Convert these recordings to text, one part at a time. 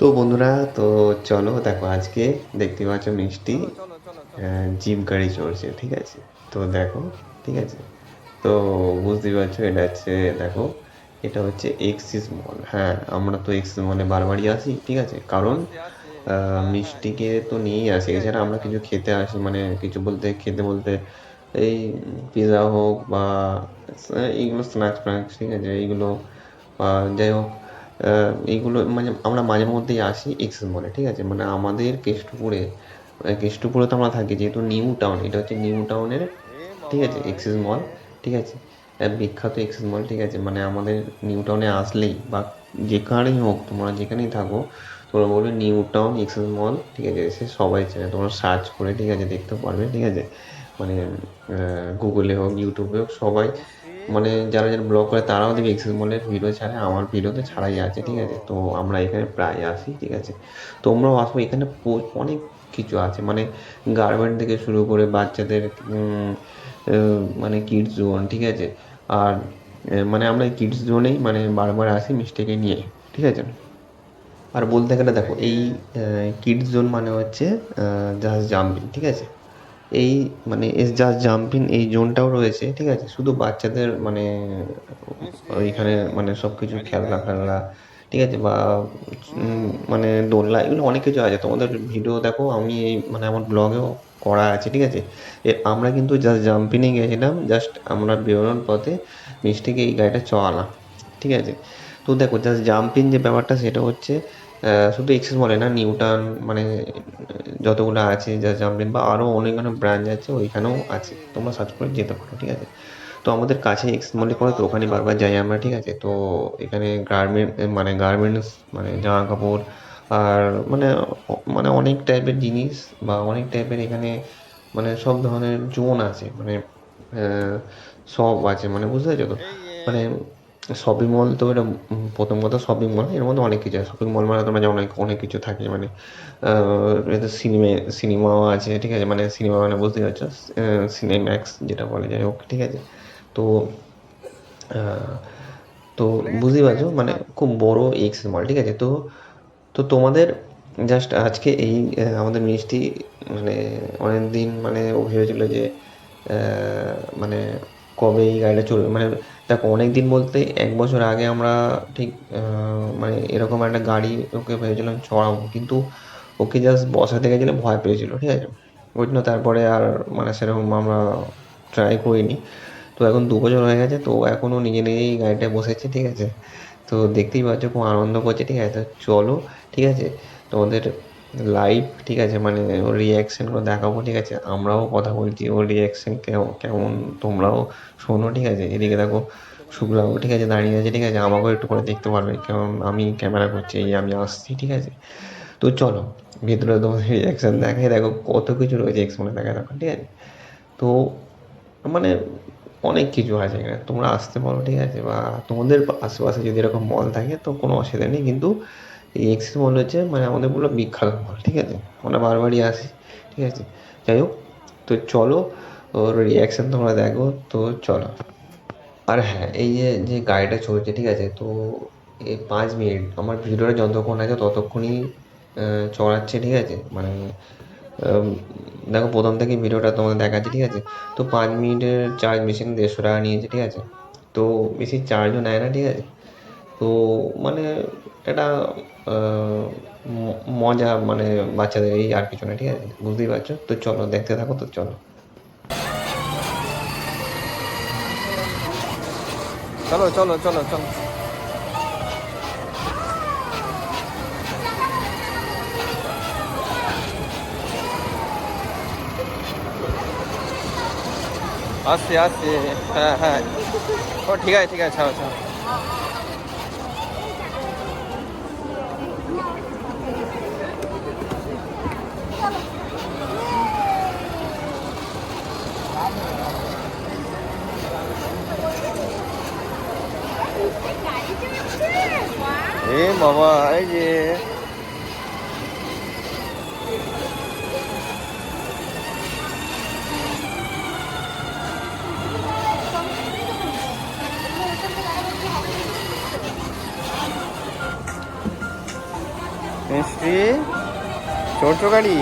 তো বন্ধুরা তো চলো দেখো আজকে দেখতে পাচ্ছ মিষ্টি জিপ গাড়ি চড়ছে ঠিক আছে? তো দেখো ঠিক আছে? তো বুঝতেই পারছ এটা হচ্ছে দেখো এটা হচ্ছে এক্সিস মল হ্যাঁ আমরা তো এক্সিস মলে বারবারই আসি ঠিক আছে? কারণ মিষ্টিকে তো নিয়েই আসি। এছাড়া আমরা কিছু খেতে আসি মানে কিছু বলতে খেতে বলতে এই পিৎজা হোক বা এইগুলো স্ন্যাক্স ফ্ন্যাক্স ঠিক আছে? এইগুলো বা যাই হোক এইগুলো মানে আমরা মাঝে মধ্যেই আসি এক্সেস মলে ঠিক আছে? মানে আমাদের কেষ্টপুরে কেষ্টপুরে তো আমরা থাকি, যেহেতু নিউ টাউন, এটা হচ্ছে নিউ টাউনের, ঠিক আছে এক্সেস মল ঠিক আছে? বিখ্যাত এক্সেস মল ঠিক আছে? মানে আমাদের নিউ টাউনে আসলেই, বা যেখানেই হোক, তোমরা যেখানেই থাকো, তোমরা বলবে নিউ টাউন এক্সেস মল ঠিক আছে? সে সবাই চেনে, তোমরা সার্চ করে, ঠিক আছে, দেখতে পারবে, ঠিক আছে? মানে গুগলে হোক ইউটিউবে হোক, সবাই মানে যারা যারা ব্লগ করে তারাও দেখবে এক্সেস মলের ভিডিও ছাড়ে, আমার ভিডিও তো ছাড়াই আছে, ঠিক আছে? তো আমরা এখানে প্রায় আসি ঠিক আছে? তোমরাও আসব এখানে অনেক কিছু আছে মানে গার্মেন্ট থেকে শুরু করে বাচ্চাদের মানে কিডস জোন ঠিক আছে? আর মানে আমরা কিডস জোনেই মানে বারবার আসি মিষ্টিকে নিয়ে, ঠিক আছে? আর বলতে গেলে দেখো, এই কিডস জোন মানে হচ্ছে জাস্ট জাম্পিং ঠিক আছে? এই মানে এস জাস্ট জাম্পিং এই জোনটাও রয়েছে, ঠিক আছে? শুধু বাচ্চাদের মানে ওইখানে মানে সব কিছু খেলনা ফেলনা, ঠিক আছে? বা মানে দোলনা, এগুলো অনেক কিছু আছে। তোমাদের ভিডিও দেখো, আমি এই মানে আমার ব্লগেও করা আছে, ঠিক আছে? আমরা কিন্তু জাস্ট জাম্পিংয়ে গেছিলাম জাস্ট আমরা বেরোনোর পথে মিষ্টিকে এই গাড়িটা চড়ালাম, ঠিক আছে? তো দেখো জাস্ট জাম্পিং যে ব্যাপারটা, সেটা হচ্ছে শুধু এক্সেস মলে না নিউটাউন মানে যতগুলো আছে যা জাম্পিং বা আরও অনেক অনেক ব্রাঞ্চ আছে ওইখানেও আছে। তোমরা সার্চ করে যেতে পারো ঠিক আছে? তো আমাদের কাছে এক্স মলে পড়ে তো ওখানে বারবার যাই আমরা ঠিক আছে? তো এখানে গার্মেন্ট মানে গার্মেন্টস মানে জামা কাপড় আর মানে মানে অনেক টাইপের জিনিস বা অনেক টাইপের এখানে মানে সব ধরনের জোন আছে মানে সব আছে মানে বুঝতে পারছ তো? মানে শপিং মল তো এটা প্রথম কথা শপিং মল এর মধ্যে অনেক কিছু আছে। শপিং মল মানে তোমরা অনেক অনেক কিছু থাকে মানে এতে সিনেমা সিনেমাও আছে, ঠিক আছে? মানে সিনেমা মানে বুঝতেই পারছ? সিনেম্যাক্স যেটা বলে, যাই হোক, ঠিক আছে? তো তো বুঝতেই পারছ? মানে খুব বড় এক্স মল ঠিক আছে? তো তো তোমাদের জাস্ট আজকে এই আমাদের মিষ্টি মানে অনেক দিন মানে ও ভেবেছিল যে মানে কবে এই গাড়িটা চলবে? মানে দেখো অনেক দিন বলতে এক বছর আগে আমরা ঠিক মানে এরকম একটা গাড়ি ওকে ভেবেছিলাম চড়াবো, কিন্তু ওকে জাস্ট বসাতে গেছিল, ভয় পেয়েছিল, ঠিক আছে? ওই জন্য তারপরে আর মানে সেরকম আমরা ট্রাই করিনি। তো এখন দু বছর হয়ে গেছে, তো এখনও নিজে নিজেই গাড়িটায় বসেছে, ঠিক আছে? তো দেখতেই পাচ্ছ, খুব আনন্দ করছে, ঠিক আছে? তো চলো, ঠিক আছে? তোমাদের লাইভ ঠিক আছে? মানে ওর রিয়াকশানগুলো দেখাবো, ঠিক আছে? আমরাও কথা বলছি, ওর রিয়াকশান কেমন তোমরাও শোনো, ঠিক আছে? এদিকে দেখো, শুক্লাও, ঠিক আছে, দাঁড়িয়ে আছে, ঠিক আছে? আমাকেও একটু করে দেখতে পারবে, কারণ আমি ক্যামেরা করছি, এই আমি আসছি, ঠিক আছে? তো চলো, ভেতরে তোমাদের রিয়াকশান দেখাই, দেখো কত কিছু রয়েছে এক্সপোনে দেখা দেখো ঠিক আছে? তো মানে অনেক কিছু আছে এখানে, তোমরা আসতে পারো, ঠিক আছে? বা তোমাদের আশেপাশে যদি এরকম মল থাকে, তো কোনো অসুবিধা নেই, কিন্তু এই এক্সিস মল হচ্ছে মানে আমাদের পুরো বিখ্যাত মল ঠিক আছে? আমরা বারবারই আসি, ঠিক আছে? যাই হোক, তো চলো, ওর রিয়াকশান তোমরা দেখো, তো চলো। আর হ্যাঁ এই যে যে গাড়িটা চলছে, ঠিক আছে? তো এই পাঁচ মিনিট, আমার ভিডিওটা যতক্ষণ আছে ততক্ষণই চড়াচ্ছে ঠিক আছে? মানে দেখো, প্রথম থেকে ভিডিওটা তোমাদের দেখাচ্ছে, ঠিক আছে? তো পাঁচ মিনিটের চার্জ মেশিন দেড়শো টাকা নিয়েছে, ঠিক আছে? তো বেশি চার্জও নেয় না, ঠিক আছে? তো মানে এটা মজা মানে বাচ্চাদের এই আর কিছু না, ঠিক আছে? বুঝতেই পারছ? তো চলো, দেখতে থাকো, তো চলো। চলো চলো চলো চলো। আসছি আসছি। হ্যাঁ হ্যাঁ। ও, ঠিক আছে ঠিক আছে, ছাড়ো ছাড়ো। এ বাবা এই যে মিষ্টি ছোট গাড়ি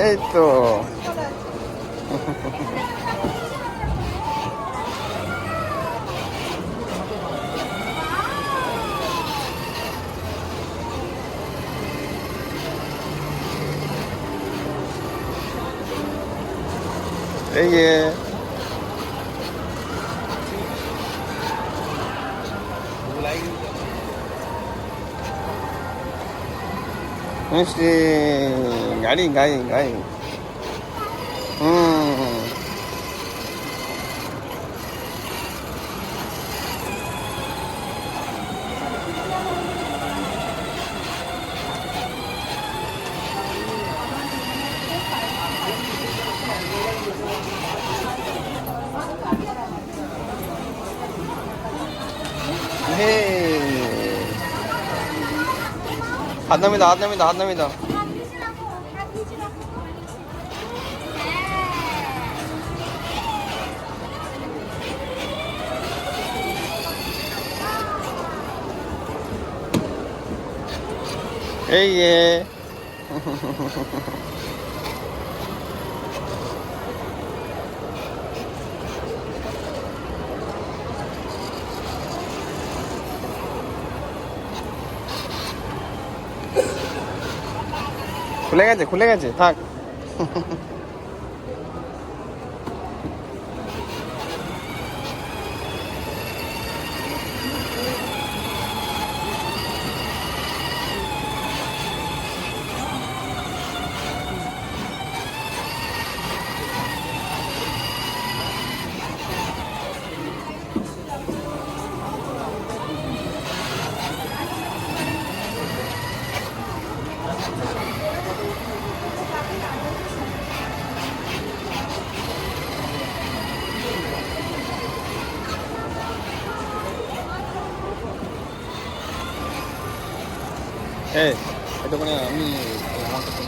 এই তো এই যে মিষ্টি গাড়ি গাড়ি গাড়ি হুম হে 안 납니다, 안 납니다, 안 납니다. 에이, 예. খুলে গেছে খুলে গেছে থাক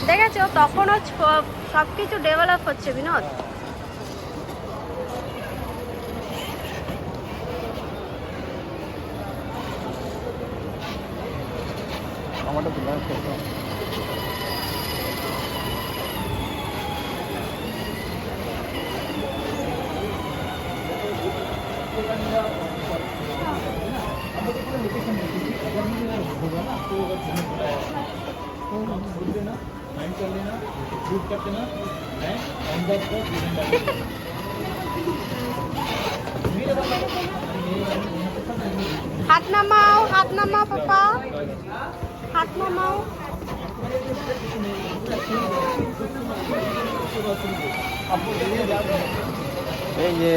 দেখেছ তখনও সব কিছু ডেভেলপ হচ্ছে বিনোদ। আমারটা हाथ ना माओ हाथ ना माओ पापा। हाथ ना माओ ये पापा ये।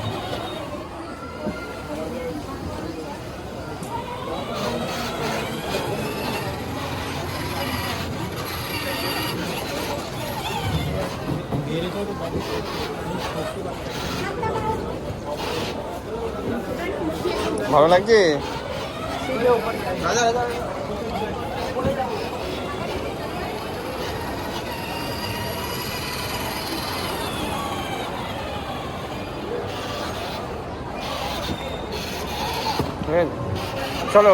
ভালো লাগছে ঠিক আছে চলো